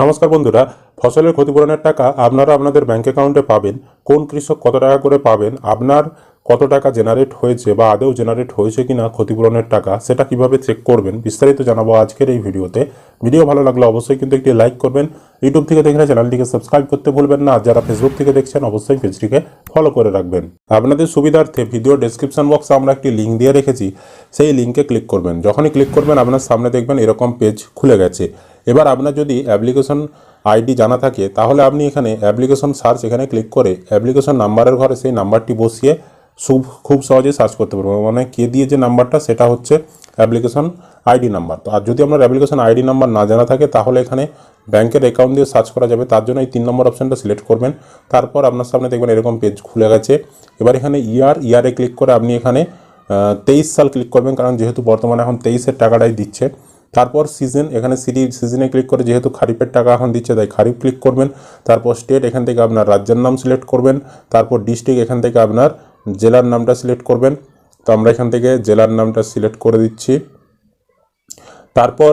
নমস্কার বন্ধুরা, ফসলের ক্ষতিপূরণের টাকা আপনারা আপনাদের ব্যাংক অ্যাকাউন্টে পাবেন। কোন কৃষক কত টাকা করে পাবেন, আপনার কত টাকা জেনারেট হয়েছে বা আদৌ জেনারেট হয়েছে কিনা ক্ষতিপূরণের টাকা, সেটা কীভাবে চেক করবেন, বিস্তারিত জানাব আজকের এই ভিডিওতে। ভিডিও ভালো লাগলে অবশ্যই কিন্তু একটি লাইক করবেন। ইউটিউব থেকে দেখলে চ্যানেলটিকে সাবস্ক্রাইব করতে ভুলবেন না যারা ফেসবুক থেকে দেখছেন, অবশ্যই পেজটিকে ফলো করে রাখবেন। আপনাদের সুবিধার্থে ভিডিও ডেসক্রিপশন বক্সে আমরা একটি লিঙ্ক দিয়ে রেখেছি। সেই লিঙ্কে ক্লিক করবেন। যখনই ক্লিক করবেন, আপনার সামনে দেখবেন এরকম পেজ খুলে গেছে। এবার আপনার যদি অ্যাপ্লিকেশন আইডি জানা থাকে, তাহলে আপনি এখানে অ্যাপ্লিকেশন সার্চ এখানে ক্লিক করে অ্যাপ্লিকেশন নাম্বারের ঘরে সেই নাম্বারটি বসিয়ে খুব খুব সহজে সার্চ করতে পারব মানে কে দিয়ে যে নাম্বারটা, সেটা হচ্ছে অ্যাপ্লিকেশন আইডি নাম্বার। তো আর যদি আপনার অ্যাপ্লিকেশন আইডি নাম্বার না জানা থাকে, তাহলে এখানে ব্যাংকের অ্যাকাউন্ট দিয়ে সার্চ করা যাবে। তার জন্য এই তিন নম্বর অপশানটা সিলেক্ট করবেন। তারপর আপনার সামনে দেখবেন এরকম পেজ খুলে গেছে। এবার এখানে ইয়ার, ইয়ারে ক্লিক করে আপনি এখানে তেইশ সাল ক্লিক করবেন। কারণ যেহেতু বর্তমানে এখন তেইশের টাকাটাই দিচ্ছে তারপর সিজন এখানে সিটি সিজনে ক্লিক করে যেহেতু খারিফের টাকা এখন দিচ্ছে, তাই খারিফ ক্লিক করবেন। তারপর স্টেট এখান থেকে আপনার রাজ্যের নাম সিলেক্ট করবেন। তারপর ডিস্ট্রিক্ট এখান থেকে আপনার জেলার নামটা সিলেক্ট করবেন। তো আমরা এখান থেকে জেলার নামটা সিলেক্ট করে দিচ্ছি। তারপর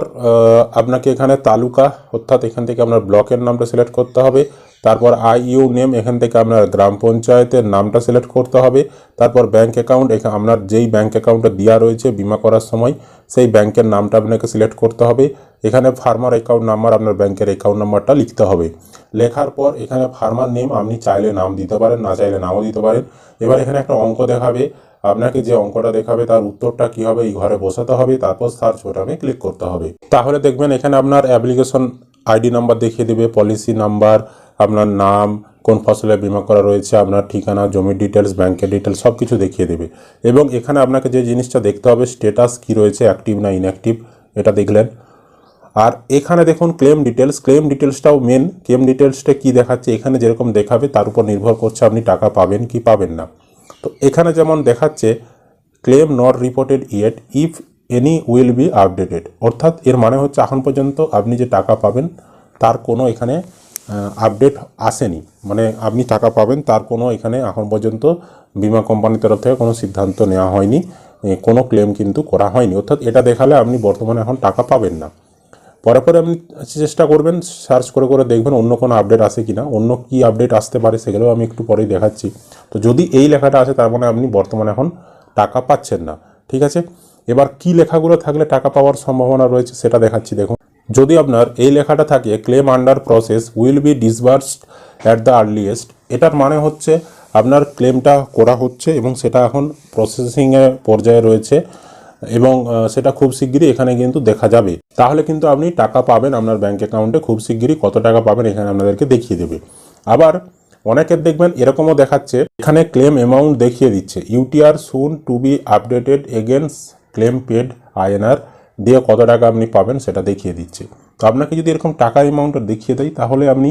আপনাকে এখানে তালুকা, অর্থাৎ এখান থেকে আপনার ব্লকের নামটা সিলেক্ট করতে হবে। তারপর আই ইউ নেম এখান থেকে আপনার গ্রাম পঞ্চায়েতের নামটা সিলেক্ট করতে হবে। তারপর ব্যাঙ্ক অ্যাকাউন্ট আপনার যেই ব্যাঙ্ক অ্যাকাউন্টটা দেওয়া রয়েছে, বিমা করার সময় সেই ব্যাংকের নামটা আপনাকে সিলেক্ট করতে হবে। এখানে ফার্মার অ্যাকাউন্ট নাম্বার আপনার ব্যাংকের অ্যাকাউন্ট নাম্বারটা লিখতে হবে। লেখার পর এখানে ফার্মার নেম আপনি চাইলে নাম দিতে পারেন, না চাইলে নামও দিতে পারেন। এবার এখানে একটা অঙ্ক দেখাবে। আপনাকে যে অঙ্কটা দেখাবে তার উত্তরটা কি হবে? এই ঘরে বসাতে হবে, তারপর সার্চ বোটামে ক্লিক করতে হবে। তাহলে দেখবেন এখানে আপনার অ্যাপ্লিকেশন আইডি নাম্বার দেখিয়ে দেবে পলিসি নাম্বার আপনার নাম কোন ফসলের বিমা করা রয়েছে, আপনার ঠিকানা, জমির ডিটেলস ব্যাংকের ডিটেলস সব কিছু দেখিয়ে দেবে। এবং এখানে আপনাকে যে জিনিসটা দেখতে হবে স্টেটাস কি রয়েছে অ্যাক্টিভ না ইনঅ্যাক্টিভ এটা দেখলেন। আর এখানে দেখুন ক্লেম ডিটেলস ক্লেম ডিটেলসটাও মেন ক্লেম ডিটেলসটা কি দেখাচ্ছে, এখানে যেরকম দেখাবে, তার উপর নির্ভর করছে আপনি টাকা পাবেন কি পাবেন না। তো এখানে যেমন দেখাচ্ছে claim not reported yet if any will be updated অর্থাৎ এর মানে হচ্ছে, এখন পর্যন্ত আপনি যে টাকা পাবেন, তার কোনো এখানে আপডেট আসেনি। মানে আপনি টাকা পাবেন, তার কোনো এখানে এখন পর্যন্ত বিমা কোম্পানির তরফ থেকে কোনো সিদ্ধান্ত নেওয়া হয়নি। কোনো ক্লেম কিন্তু করা হয়নি। অর্থাৎ এটা দেখালে আপনি বর্তমানে এখন টাকা পাবেন না। পরে পরে আপনি চেষ্টা করবেন সার্চ করে করে দেখবেন অন্য কোনো আপডেট আসে কি না অন্য কি আপডেট আসতে পারে সেগুলোও আমি একটু পরেই দেখাচ্ছি। তো যদি এই লেখাটা আসে, তার মানে আপনি বর্তমানে এখন টাকা পাচ্ছেন না। ঠিক আছে? এবার কি লেখাগুলো থাকলে টাকা পাওয়ার সম্ভাবনা রয়েছে, সেটা দেখাচ্ছি। দেখুন। যদি আপনার এই লেখাটা থাকে claim under process will be disbursed at the earliest এটার মানে হচ্ছে আপনার ক্লেমটা করা হচ্ছে এবং সেটা এখন প্রসেসিংয়ের পর্যায়ে রয়েছে এবং সেটা খুব শিগগিরই এখানে কিন্তু দেখা যাবে। তাহলে কিন্তু আপনি টাকা পাবেন আপনার ব্যাঙ্ক অ্যাকাউন্টে খুব শিগগিরই কত টাকা পাবেন এখানে আপনাদেরকে দেখিয়ে দেবে। আবার অনেকের দেখবেন এরকমও দেখাচ্ছে, এখানে ক্লেম অ্যামাউন্ট দেখিয়ে দিচ্ছে UTR soon to be updated against claim paid INR দিয়ে কত টাকা আপনি পাবেন সেটা দেখিয়ে দিচ্ছে। তো আপনাকে যদি এরকম টাকার অ্যামাউন্টটা দেখিয়ে দেয় তাহলে আপনি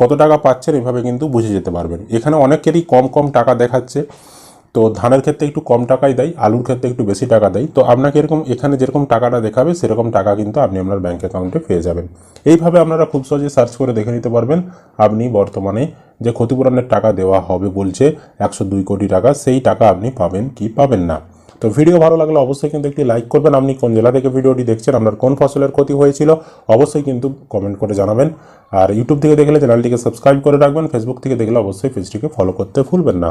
কত টাকা পাচ্ছেন এভাবে কিন্তু বুঝে যেতে পারবেন। এখানে অনেকেরই কম কম টাকা দেখাচ্ছে। তো ধানের ক্ষেত্রে একটু কম টাকাই দেয়, আলুর ক্ষেত্রে একটু বেশি টাকা দেয়। তো আপনাকে এরকম, এখানে যেরকম টাকাটা দেখাবে, সেরকম টাকা কিন্তু আপনি আপনার ব্যাঙ্ক অ্যাকাউন্টে পেয়ে যাবেন। এইভাবে আপনারা খুব সহজে সার্চ করে দেখে নিতে পারবেন, আপনি বর্তমানে যে ক্ষতিপূরণের টাকা দেওয়া হবে বলছে একশো দুই কোটি টাকা, সেই টাকা আপনি পাবেন কি পাবেন না। তো ভিডিও ভালো লাগলে অবশ্যই কিন্তু একটি লাইক করবেন। আপনি কোন জেলা থেকে ভিডিওটি দেখছেন, আপনার কোন ফসলের ক্ষতি হয়েছিল, অবশ্যই কিন্তু কমেন্ট করে জানাবেন। আর ইউটিউব থেকে দেখলে চ্যানেলটিকে সাবস্ক্রাইব করে রাখবেন ফেসবুক থেকে দেখলে অবশ্যই পেজটিকে ফলো করতে ভুলবেন না।